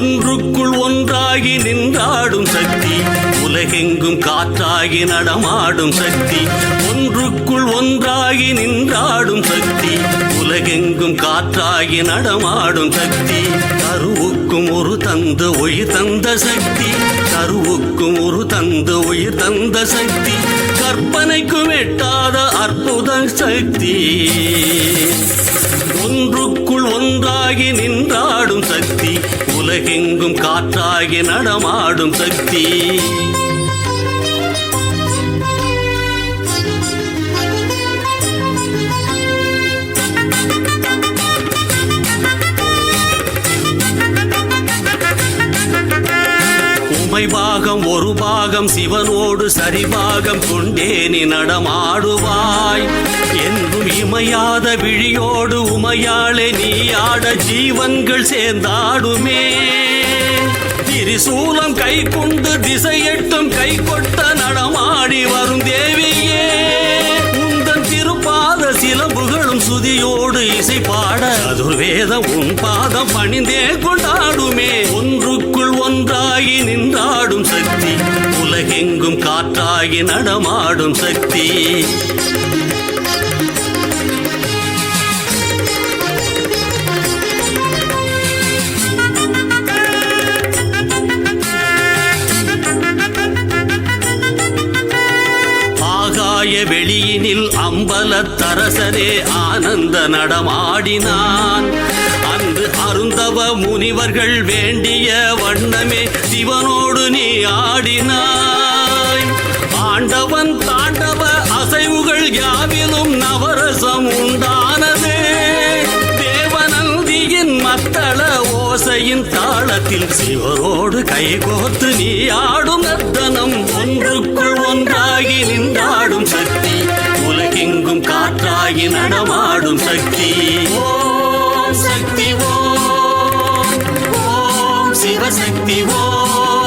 ஒன்றுக்குள் ஒன்றாகி நின்றாடும் சக்தி உலகெங்கும் காற்றாகி நடமாடும் சக்தி ஒன்றுக்குள் ஒன்றாகி நின்றாடும் சக்தி உலகெங்கும் காற்றாகி நடமாடும் சக்தி கருவுக்கும் ஒரு தந்த உயிர் தந்த சக்தி கருவுக்கும் ஒரு தந்த உயிர் தந்த சக்தி கற்பனைக்கும் எட்டாத அற்புத சக்தி. ஒன்றுக்குள் ஒன்றாகி நின்றாடும் சக்தி உலகெங்கும் காற்றாகி நடமாடும் சக்தி. பாகம் ஒரு பாகம் சிவனோடு சரிபாகம் கொண்டே நீ நடமாடுவாய். உமையாத விழியோடு உமையாளே நீ ஆட ஜீவன்கள் சேர்ந்தாடுமே. திரிசூலம் கை கொண்டு திசையெட்டும் கை கொட்ட நடமாடி வரும் தேவியே. உந்தன் திருப்பாத சிலம்புகளும் சுதியோடு இசை பாட அதுர்வேதம் உன் பாதம் பணிந்தே கொண்டாடுமே. ஒன்றுக்குள் ஒன்றாகி நின்றாடும் சக்தி உலகெங்கும் காற்றாகி நடமாடும் சக்தி. ஆகாய வெளியினில் அம்பலத்தரசரே ஆனந்த நடமாடினான். அன்று அருந்தவ முனிவர்கள் வேண்டிய வண்ணமே சிவனோடு நீ ஆடினாய். ஆண்டவன் தாண்டவ அசைவுகள் யாவிலும் நவரசம் உண்டானதே. தேவநந்தியின் மத்தள ஓசையின் தாளத்தில் சிவரோடு கைகோத்து நீ ஆடும் நர்த்தனம் ஒன்றுக்குள் காற்றாகி நடமாடும் சக்தி. ஓம் சக்தி ஓம். ஓம் சிவசக்தி ஓம்.